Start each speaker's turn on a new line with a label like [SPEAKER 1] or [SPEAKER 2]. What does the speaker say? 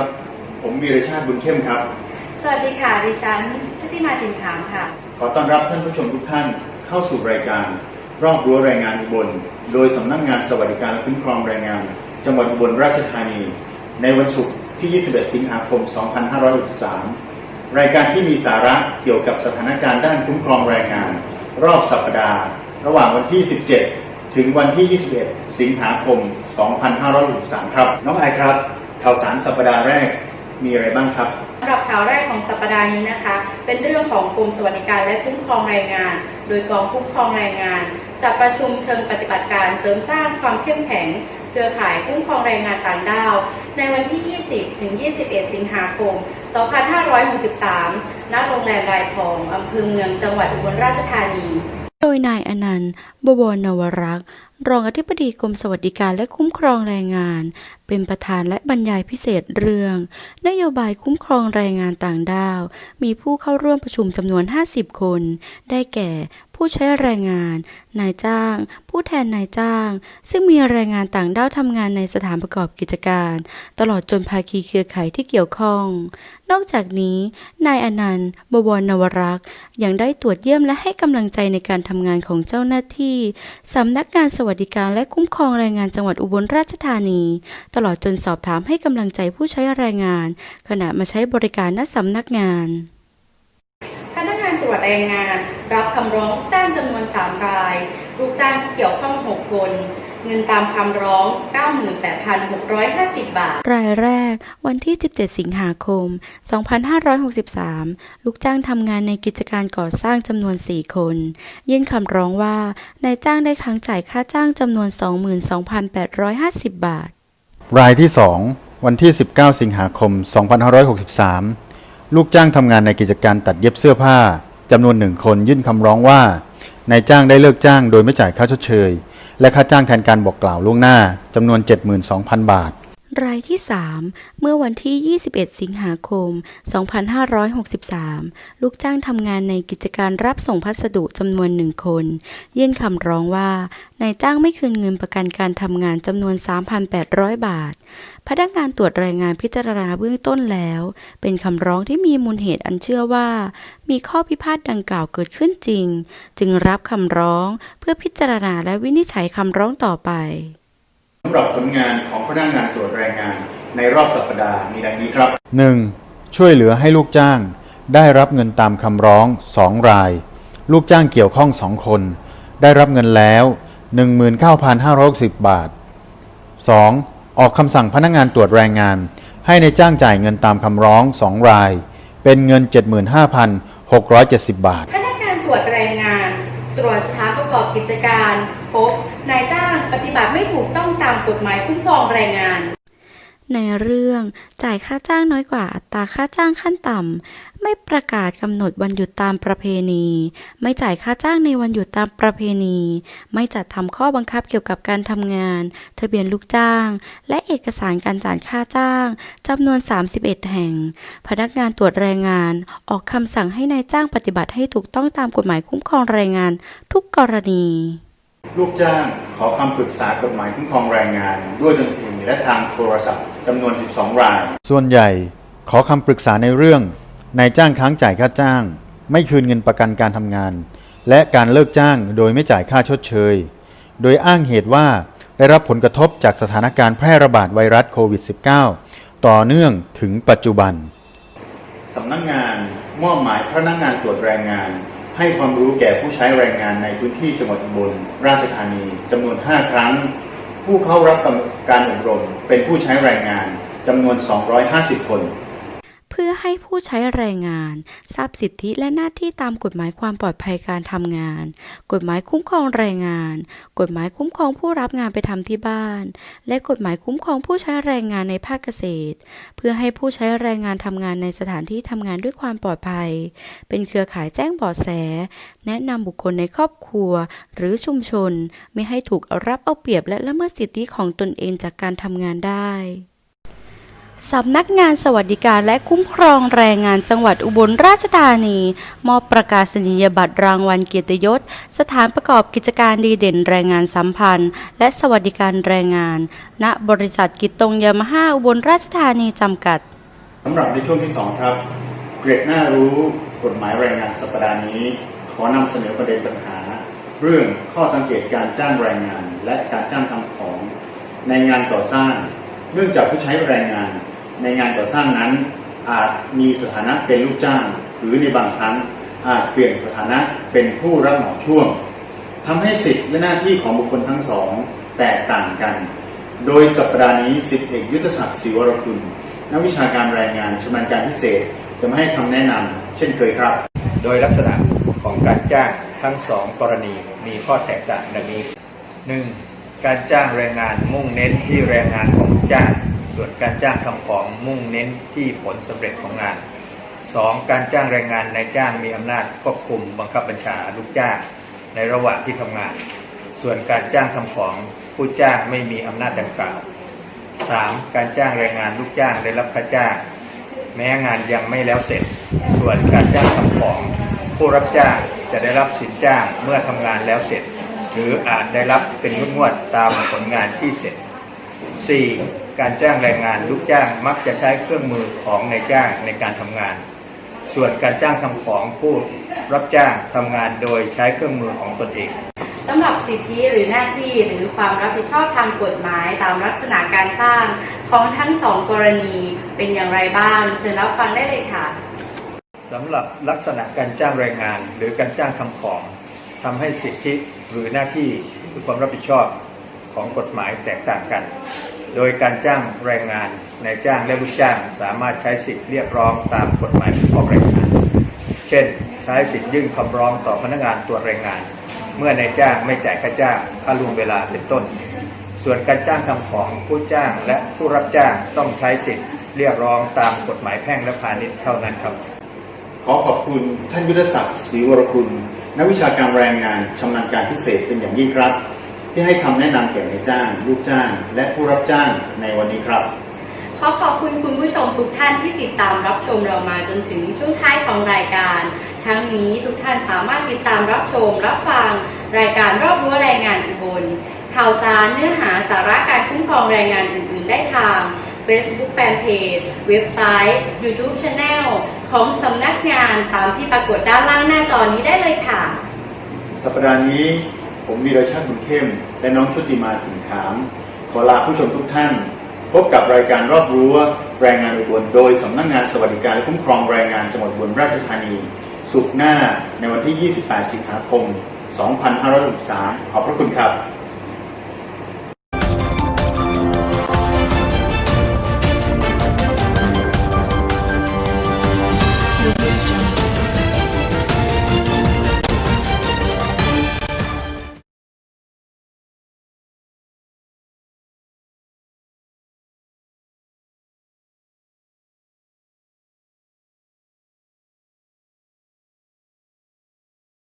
[SPEAKER 1] สวัสดีครับ ผมวีรชาติบุญเข้มครับ
[SPEAKER 2] สวัสดีค่ะดิฉันชุติมาตินถามค่ะ
[SPEAKER 1] ขอต้อนรับท่านผู้ชมทุกท่านเข้าสู่รายการ รอบรั้วแรงงานอุบล โดยสำนักงานสวัสดิการและคุ้มครองแรงงาน จังหวัดอุบลราชธานี ในวันศุกร์ที่ 21 สิงหาคม 2563 รายการที่มีสาระเกี่ยวกับสถานการณ์ด้านคุ้มครองแรงงาน รอบสัปดาห์ ระหว่างวันที่ 17 ถึงวันที่ 21 สิงหาคม 2563 ครับ น้องไอายครับ ข่าวสารสัปดาห์แรกมีอะไรบ้างครับ
[SPEAKER 2] สำหรับข่าวแรกของสัปดาห์นี้นะคะ เป็นเรื่องของกรมสวัสดิการและคุ้มครองแรงงาน โดยกองคุ้มครองแรงงานจัดประชุมเชิงปฏิบัติการเสริมสร้างความเข้มแข็งเครือข่ายคุ้มครองแรงงานต่างด้าว ในวันที่ 20 ถึง 21 สิงหาคม 2563 ณ โรงแรมรายทอง อำเภอเมืองจังหวัดอุบลราชธานี
[SPEAKER 3] โดยนายอนันต์บวรนวรักษ์รองอธิบดีกรมสวัสดิการและคุ้มครองแรงงาน เป็นประธานและบรรยายพิเศษเรื่อง นโยบายคุ้มครองแรงงานต่างด้าว มีผู้เข้าร่วมประชุมจำนวน 50 คน ได้แก่ผู้ใช้แรงงาน นายจ้าง ผู้แทนนายจ้าง ซึ่งมีแรงงานต่างด้าวทำงานในสถานประกอบกิจการ ตลอดจนภาคีเครือข่ายที่เกี่ยวข้อง นอกจากนี้ นายอนันต์ บวรนวรักษ์ยังได้ตรวจเยี่ยมและให้กำลังใจในการทำงานของเจ้าหน้าที่สำนักงานสวัสดิการและคุ้มครองแรงงานจังหวัดอุบลราชธานีตลอดจนสอบถามให้กำลังใจผู้ใช้แรงงาน ขณะมาใช้บริการณสำนักงาน
[SPEAKER 2] พนักงานตรวจแรงงาน รับคำร้องจ้างจำนวน 3 ราย ลูกจ้างที่เกี่ยวข้อง 6 คนเงินตามคำร้อง 98,650 บาท
[SPEAKER 3] รายแรก วันที่ 17 สิงหาคม 2563 ลูกจ้างทำงานในกิจการก่อสร้างจำนวน 4 คน ยื่นคำร้องว่านายจ้างได้ค้างจ่ายค่าจ้างจำนวน 22,850 บาท
[SPEAKER 1] รายที่ 2 วันที่ 19 สิงหาคม 2563 ลูกจ้างทำงานในกิจการตัดเย็บเสื้อผ้าจำนวนหนึ่งคนยื่นคำร้องว่านายจ้างได้เลิกจ้างโดยไม่จ่ายค่าชดเชย และค่าจ้างแทนการบอกกล่าวล่วงหน้าจำนวน 72,000 บาท
[SPEAKER 3] รายที่ 3 เมื่อวันที่ 21 สิงหาคม 2563 ลูกจ้างทำงานในกิจการรับส่งพัสดุจำนวนหนึ่งคน ยื่นคำร้องว่านายจ้างไม่คืนเงินประกันการทำงานจำนวน 3,800 บาท พนักงานตรวจรายงานพิจารณาเบื้องต้นแล้ว เป็นคำร้องที่มีมูลเหตุอันเชื่อว่า มีข้อพิพาทดังกล่าวเกิดขึ้นจริง จึงรับคำร้องเพื่อพิจารณาและวินิจฉัยคำร้องต่อไป
[SPEAKER 1] สำหรับผลงานของพนักงานตรวจแรงงานในรอบสัปดาห์มีดังนี้ครับ 1. ช่วยเหลือให้ลูกจ้าง ได้รับเงินตามคำร้อง 2 ราย ลูกจ้างเกี่ยวข้อง 2 คน ได้รับเงินแล้ว 19,560 บาท 2. ออกคำสั่งพนักงานตรวจแรงงาน ให้ในายจ้างจ่ายเงินตามคำร้อง 2 ราย เป็นเงิน 75,670 บาท
[SPEAKER 2] พนักงานตรวจแรงงาน ตรวจสถานประกอบกิจการ พบนายจ้างป ฏิบัติไม่ถูกต้องตามกฎหมายคุ้มครองแรงงาน
[SPEAKER 3] ในเรื่องจ่ายค่าจ้างน้อยกว่าอัตราค่าจ้างขั้นต่ำ ไม่ประกาศกำหนดวันหยุดตามประเพณี ไม่จ่ายค่าจ้างในวันหยุดตามประเพณี ไม่จัดทำข้อบังคับเกี่ยวกับการทำงาน ทะเบียนลูกจ้าง และเอกสารการจ่ายค่าจ้างจำนวน 31 แห่ง พนักงานตรวจแรงงาน ออกคำสั่งให้นายจ้างปฏิบัติให้ถูกต้องตามกฎหมายคุ้มครองแรงงานทุกกรณี
[SPEAKER 1] ลูกจ้างขอคำปรึกษากฎหมายคุ้มครองแรงงาน ด้วยตนเองและทางโทรศัพท์จำนวน 12 ราย ส่วนใหญ่ขอคำปรึกษาในเรื่องนายจ้างค้างจ่ายค่าจ้าง ไม่คืนเงินประกันการทำงาน และการเลิกจ้างโดยไม่จ่ายค่าชดเชย โดยอ้างเหตุว่าได้รับผลกระทบจากสถานการณ์แพร่ระบาดไวรัสโควิด -19 ต่อเนื่องถึงปัจจุบันสำนักงานมอบหมายพนักงานตรวจแรงงาน ให้ความรู้แก่ผู้ใช้แรงงานในพื้นที่จังหวัดอุบลราชธานีจำนวน 5 ครั้ง ผู้เข้ารับการอบรมเป็นผู้ใช้แรงงานจำนวน 250 คน
[SPEAKER 3] เพื่อให้ผู้ใช้แรงงาน ทราบสิทธิและหน้าที่ตามกฎหมายความปลอดภัยการทำงาน กฎหมายคุ้มครองแรงงาน กฎหมายคุ้มครองผู้รับงานไปทำที่บ้าน และกฎหมายคุ้มครองผู้ใช้แรงงานในภาคเกษตร เพื่อให้ผู้ใช้แรงงานทำงานในสถานที่ทำงานด้วยความปลอดภัย เป็นเครือข่ายแจ้งเบาะแส แนะนำบุคคลในครอบครัว หรือชุมชน ไม่ให้ถูกเอารับเอาเปรียบและละเมิดสิทธิของตนเองจากการทำงานได้ สำนักงานสวัสดิการและคุ้มครองแรงงานจังหวัดอุบลราชธานี มอบประกาศนียบัตรรางวัลเกียรติยศ สถานประกอบกิจการดีเด่นแรงงานสัมพันธ์ และสวัสดิการแรงงาน ณบริษัทกิตตงยามาฮ่าอุบลราชธานีจำกัด
[SPEAKER 1] สำหรับในช่วงที่ 2 ครับ เกรดหน้ารู้กฎหมายแรงงานสัปดาห์นี้ ขอนำเสนอประเด็นปัญหา เรื่องข้อสังเกตการจ้างแรงงาน และการจ้างทำของในงานก่อสร้าง เนื่องจากผู้ใช้แรงงาน ในงานก่อสร้างนั้นอาจมีสถานะเป็นลูกจ้าง หรือในบางครั้งอาจเปลี่ยนสถานะเป็นผู้รับเหมาช่วงทำให้สิทธิและหน้าที่ของบุคคลทั้งสองแตกต่างกัน โดยสัปดาห์นี้สิทธิเอกยุทธศักดิ์ศรีวรคุณนักวิชาการแรงงานชำนาญการพิเศษจะมาให้คำแนะนำเช่นเคยครับ
[SPEAKER 4] โดยลักษณะของการจ้างทั้งสองกรณีมีข้อแตกต่างดังนี้ 1. การจ้างแรงงานมุ่งเน้นที่แรงงานของลูกจ้าง ส่วนการจ้างทำของมุ่งเน้นที่ผลสำเร็จของงาน 2. การจ้างแรงงานนายจ้างมีอำนาจควบคุมบังคับบัญชาลูกจ้างในระหว่างที่ทำงาน ส่วนการจ้างทำของผู้จ้างไม่มีอำนาจดังกล่าว 3. การจ้างแรงงานลูกจ้างได้รับค่าจ้าง แม้งานยังไม่แล้วเสร็จ ส่วนการจ้างทำของ ผู้รับจ้างจะได้รับสินจ้างเมื่อทำงานแล้วเสร็จ หรืออาจได้รับเป็นงวดๆตามผลงานที่เสร็จ 4. การจ้างแรงงานลูกจ้างมักจะใช้เครื่องมือของนายจ้างในการทำงาน ส่วนการจ้างทำของผู้รับจ้างทำงานโดยใช้เครื่องมือของตนเอง
[SPEAKER 2] สำหรับสิทธิหรือหน้าที่หรือความรับผิดชอบทางกฎหมายตามลักษณะการสร้างของทั้งสองกรณีเป็นอย่างไรบ้างเชิญรับฟังได้เลยค่ะ
[SPEAKER 4] สำหรับลักษณะการจ้างแรงงาน หรือการจ้างทำของทำให้สิทธิหรือหน้าที่หรือความรับผิดชอบ ของกฎหมายแตกต่างกัน โดยการจ้างแรงงานนายจ้างและลูกจ้างสามารถใช้สิทธิเรียกร้องตามกฎหมายคุ้มครองแรงงาน เช่น ใช้สิทธิยื่นคำร้องต่อพนักงานตรวจแรงงาน เมื่อนายจ้างไม่จ่ายค่าจ้างค่าล่วงเวลาเป็นต้น ส่วนการจ้างทำของผู้จ้างและผู้รับจ้างต้องใช้สิทธิเรียกร้องตามกฎหมายแพ่งและพาณิชย์เท่านั้นครับ
[SPEAKER 1] ขอขอบคุณท่านยุทธศักดิ์ศรีวรคุณนักวิชาการแรงงานชำนาญการพิเศษเป็นอย่างยิ่งครับ ที่ให้คำแนะนำแก่นายจ้าง ลูกจ้าง และผู้รับจ้างในวันนี้ครับ
[SPEAKER 2] ขอขอบคุณคุณผู้ชมทุกท่านที่ติดตามรับชมเรามาจนถึงช่วงท้ายของรายการ ทั้งนี้ทุกท่านสามารถติดตามรับชม รับฟัง รายการรอบรั้วแรงงานอุบลข่าวสารเนื้อหาสาระการคุ้มครองแรงงานอื่น ๆ ได้ทาง Facebook Fanpage เว็บไซต์ YouTube Channel ของสำนักงานตามที่ปรากฏด้านล่างหน้าจอนี้ได้เลยค่ะ
[SPEAKER 1] สัปดาห์นี้ ผมวีรชาติบุญเข้ม และน้องชุติมาถึงถาม ขอลาผู้ชมทุกท่าน พบกับรายการรอบรั้วแรงงานอุบลโดยสำนักงานสวัสดิการและคุ้มครองแรงงานจังหวัดอุบลราชธานี สุขหน้าในวันที่ 28 สิงหาคม 2563 ขอบพระคุณครับ